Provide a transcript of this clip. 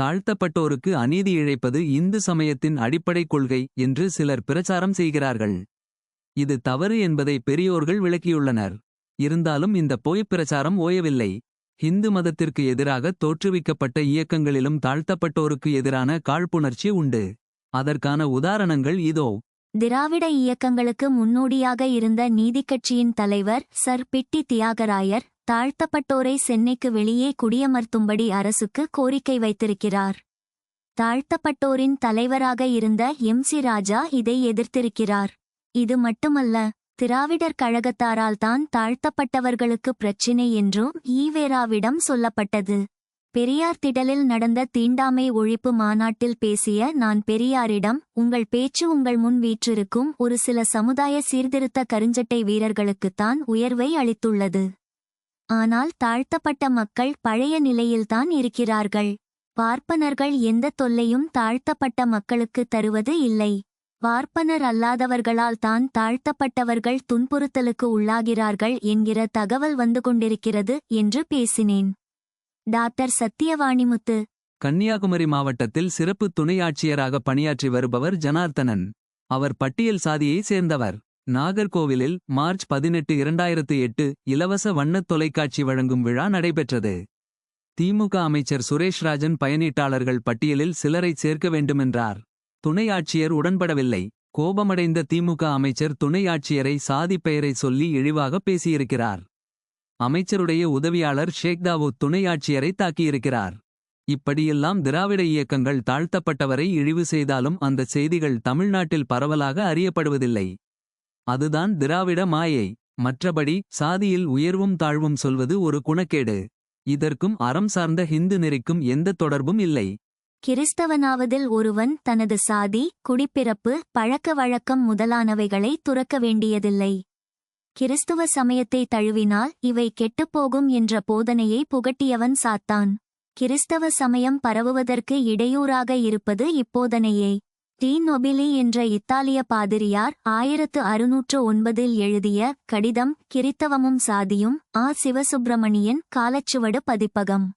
தாழ்த்தப்பட்டோருக்கு அநீதி இழைப்பது இந்து சமயத்தின் அடிப்படைக் கொள்கை என்று சிலர் பிரச்சாரம் செய்கிறார்கள். இது தவறு என்பதை பெரியோர்கள் விளக்கியுள்ளனர். இருந்தாலும் இந்த பொய்ப் பிரச்சாரம் ஓயவில்லை. ஹிந்து மதத்திற்கு எதிராக தோற்றுவிக்கப்பட்ட இயக்கங்களிலும் தாழ்த்தப்பட்டோருக்கு எதிரான காழ்ப்புணர்ச்சி உண்டு. அதற்கான உதாரணங்கள் இதோ. திராவிட இயக்கங்களுக்கு முன்னோடியாக இருந்த நீதிக்கட்சியின் தலைவர் சர். பிட்டி தியாகராயர் தாழ்த்தப்பட்டோரை சென்னைக்கு வெளியே குடியமர்த்தும்படி அரசுக்கு கோரிக்கை வைத்திருக்கிறார். தாழ்த்தப்பட்டோரின் தலைவராக இருந்த எம். சி. ராஜா இதை எதிர்த்திருக்கிறார். இது மட்டுமல்ல திராவிடர் கழகத்தாரால் தான் தாழ்த்தப்பட்டவர்களுக்கு பிரச்சினை என்றும் ஈவேராவிடம் சொல்லப்பட்டது. பெரியார் திடலில் நடந்த தீண்டாமை ஒழிப்பு மாநாட்டில் பேசிய நான் பெரியாரிடம் உங்கள் பேச்சு உங்கள் முன் வீற்றிருக்கும் ஒரு சில சமுதாய சீர்திருத்த கருஞ்சட்டை வீரர்களுக்குத்தான் உயர்வை அளித்துள்ளது. ஆனால் தாழ்த்தப்பட்ட மக்கள் பழைய நிலையில்தான் இருக்கிறார்கள். பார்ப்பனர்கள் எந்த தொல்லையும் தாழ்த்தப்பட்ட மக்களுக்கு தருவது இல்லை. பார்ப்பனர் அல்லாதவர்களால் தான் தாழ்த்தப்பட்டவர்கள் துன்புறுத்தலுக்கு உள்ளாகிறார்கள் என்கிற தகவல் வந்து கொண்டிருக்கிறது என்று பேசினேன். டாக்டர் சத்தியவாணிமுத்து. கன்னியாகுமரி மாவட்டத்தில் சிறப்பு துணை ஆட்சியராக பணியாற்றி வருபவர் ஜனார்த்தனன். அவர் பட்டியல் சாதியைச் சேர்ந்தவர். நாகர்கோவிலில் மார்ச் பதினெட்டு இரண்டாயிரத்து எட்டு இலவச வண்ணத் தொலைக்காட்சி வழங்கும் விழா நடைபெற்றது. திமுக அமைச்சர் சுரேஷ்ராஜன் பயனீட்டாளர்கள் பட்டியலில் சிலரைச் சேர்க்க வேண்டுமென்றார். துணை ஆட்சியர் உடன்படவில்லை. கோபமடைந்த திமுக அமைச்சர் துணை ஆட்சியரை சாதி பெயரை சொல்லி இழிவாக பேசியிருக்கிறார். அமைச்சருடைய உதவியாளர் ஷேக் தாவூத் துணை ஆட்சியரை தாக்கியிருக்கிறார். இப்படியெல்லாம் திராவிட இயக்கங்கள் தாழ்த்தப்பட்டவரை இழிவு செய்தாலும் அந்த செய்திகள் தமிழ்நாட்டில் பரவலாக அறியப்படுவதில்லை. அதுதான் திராவிட மாயை. மற்றபடி சாதியில் உயர்வும் தாழ்வும் சொல்வது ஒரு குணக்கேடு. இதற்கும் அறம் சார்ந்த ஹிந்து நெறிக்கும் எந்த தொடர்பும் இல்லை. கிறிஸ்தவனாவதில் ஒருவன் தனது சாதி குடிப்பிறப்பு பழக்க வழக்கம் முதலானவைகளை துறக்க வேண்டியதில்லை. கிறிஸ்துவ சமயத்தை தழுவினால் இவை கெட்டுப்போகும் என்ற போதனையை புகட்டியவன் சாத்தான். கிறிஸ்தவ சமயம் பரவுவதற்கு இடையூறாக இருப்பது இப்போதனையே. டி நொபிலி என்ற இத்தாலிய பாதிரியார் ஆயிரத்து அறுநூற்று ஒன்பதில் எழுதிய கடிதம் கிறித்தவமும் சாதியும் ஆ சிவசுப்பிரமணியன் காலச்சுவடு பதிப்பகம்.